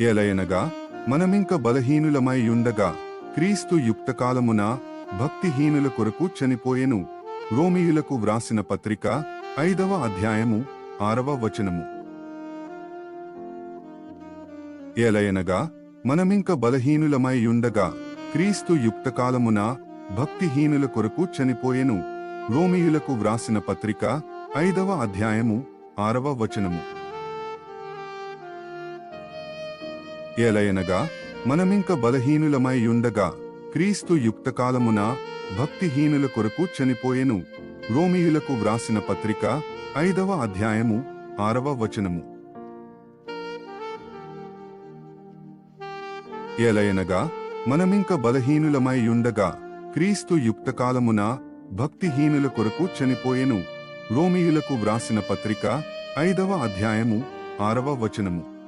ఎలయనగా మనమింక బలహీనులమైయుండగా క్రీస్తు యుక్తకాలమున భక్తిహీనుల కొరకు చనిపోయెను. రోమియులకు వ్రాసిన పత్రిక ఐదవ అధ్యాయము ఆరవ వచనము. ఏలయనగా మనమింక బలహీనులమైయుండగా క్రీస్తు యుక్తకాలమున భక్తిహీనుల కొరకు చనిపోయెను. రోమియులకు వ్రాసిన పత్రిక ఐదవ అధ్యాయము ఆరవ వచనము. ఏలయనగా మనమింక బలహీనులమై ఉండగా క్రీస్తు యుక్తకాలమున భక్తిహీనుల కొరకు చనిపోయెను. రోమియులకు వ్రాసిన పత్రిక ఐదవ అధ్యాయము ఆరవ వచనము. ఏలయనగా మనమింక బలహీనులమై ఉండగా క్రీస్తు యుక్తకాలమున భక్తిహీనుల కొరకు చనిపోయెను. రోమియులకు వ్రాసిన పత్రిక ఐదవ అధ్యాయము ఆరవ వచనము.